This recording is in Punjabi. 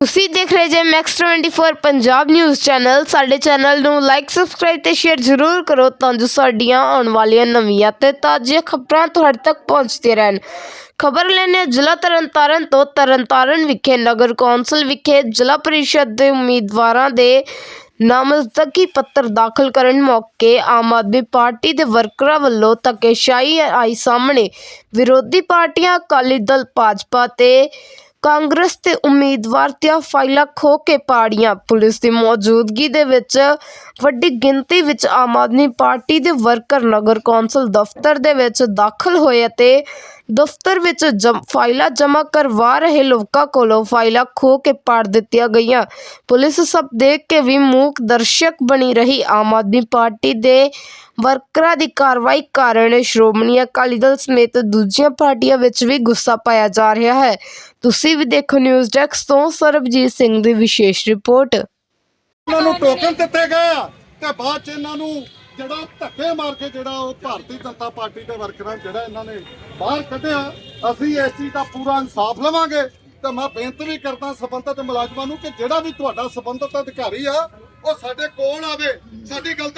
ਤੁਸੀਂ ਦੇਖ ਰਹੇ ਜੇ ਮੈਕਸ 24 ਪੰਜਾਬ ਨਿਊਜ਼ ਚੈਨਲ ਸਾਡੇ ਚੈਨਲ ਨੂੰ ਲਾਈਕ ਸਬਸਕ੍ਰਾਈਬ ਤੇ ਸ਼ੇਅਰ ਜ਼ਰੂਰ ਕਰੋ ਤਾਂ ਜੋ ਸਾਡੀਆਂ ਆਉਣ ਵਾਲੀਆਂ ਨਵੀਆਂ ਤੇ ਤਾਜ਼ੀਆਂ ਖਬਰਾਂ ਤੁਹਾਡੇ ਤੱਕ ਪਹੁੰਚਦੀਆਂ ਰਹਿਣ। ਖਬਰ ਲੈਣੇ ਜ਼ਿਲ੍ਹਾ ਤਰਨਤਾਰਨ ਤੋਂ, ਤਰਨਤਾਰਨ ਵਿਖੇ, ਨਗਰ ਕੌਂਸਲ ਵਿਖੇ ਜ਼ਿਲ੍ਹਾ ਪਰਿਸ਼ਦ ਦੇ ਉਮੀਦਵਾਰਾਂ ਦੇ ਨਾਮਜ਼ਦਗੀ ਪੱਤਰ ਦਾਖਲ ਕਰਨ ਮੌਕੇ ਆਮ ਆਦਮੀ ਪਾਰਟੀ ਦੇ ਵਰਕਰਾਂ ਵੱਲੋਂ ਧੱਕੇਸ਼ਾਹੀ ਆਈ ਸਾਹਮਣੇ। ਵਿਰੋਧੀ ਪਾਰਟੀਆਂ ਅਕਾਲੀ ਦਲ, ਭਾਜਪਾ ਤੇ ਕਾਂਗਰਸ ਤੇ ਉਮੀਦਵਾਰ ਦੀਆਂ ਫਾਈਲਾਂ ਖੋਹ ਕੇ ਪਾੜੀਆਂ। ਪੁਲਿਸ ਦੀ ਮੌਜੂਦਗੀ ਦੇ ਵਿੱਚ ਵੱਡੀ ਗਿਣਤੀ ਵਿੱਚ ਆਮ ਆਦਮੀ ਪਾਰਟੀ ਦੇ ਵਰਕਰ ਨਗਰ ਕੌਂਸਲ ਦਫ਼ਤਰ ਦੇ ਵਿੱਚ ਦਾਖਲ ਹੋਏ ਅਤੇ ਦਫ਼ਤਰ ਵਿੱਚ ਜਮ- ਫਾਈਲਾਂ ਜਮ੍ਹਾਂ ਕਰਵਾ ਰਹੇ ਲੋਕਾਂ ਕੋਲੋਂ ਫਾਈਲਾਂ ਖੋ ਕੇ ਪਾੜ ਦਿੱਤੀਆਂ ਗਈਆਂ। ਪੁਲਿਸ ਸਭ ਦੇਖ ਕੇ ਵੀ ਮੂਕ ਦਰਸ਼ਕ ਬਣੀ ਰਹੀ। ਆਮ ਆਦਮੀ ਪਾਰਟੀ ਦੇ ਵਰਕਰਾਂ ਦੀ ਕਾਰਵਾਈ ਕਾਰਨ ਸ਼੍ਰੋਮਣੀ ਅਕਾਲੀ ਦਲ ਸਮੇਤ ਦੂਜੀਆਂ ਪਾਰਟੀਆਂ ਵਿੱਚ ਵੀ ਗੁੱਸਾ ਪਾਇਆ ਜਾ ਰਿਹਾ ਹੈ। ਤੁਸੀਂ ਵੀ ਦੇਖੋ ਨਿਊਜ਼ ਡੈਸਕ ਤੋਂ ਸਰਬਜੀਤ ਸਿੰਘ ਦੀ ਵਿਸ਼ੇਸ਼ ਰਿਪੋਰਟ। ਇਹਨਾਂ ਨੂੰ ਟੋਕਨ ਦਿੱਤੇ ਗਏ ਆ ਤੇ ਬਾਅਦ ਚ ਇਹਨਾਂ ਨੂੰ ਜਿਹੜਾ ਧੱਕੇ ਮਾਰ ਕੇ ਜਿਹੜਾ ਉਹ ਭਾਰਤੀ ਜਨਤਾ ਪਾਰਟੀ ਦੇ ਵਰਕਰਾਂ ਨੂੰ ਜਿਹੜਾ ਇਹਨਾਂ ਨੇ ਬਾਹਰ ਕੱਢਿਆ, ਅਸੀਂ ਇਸ ਚੀਜ਼ ਦਾ ਪੂਰਾ ਇਨਸਾਫ ਲਵਾਂਗੇ। ਤੇ ਮੈਂ ਬੇਨਤੀ ਵੀ ਕਰਦਾ ਸਬੰਧਤ ਮੁਲਾਜ਼ਮਾਂ ਨੂੰ ਕਿ ਜਿਹੜਾ ਵੀ ਤੁਹਾਡਾ ਸਬੰਧਤ ਅਧਿਕਾਰੀ ਆ, ਉਹ ਸਾਡੇ ਕੋਲ ਆਵੇ। ਸਾਡੀ ਗੱਲ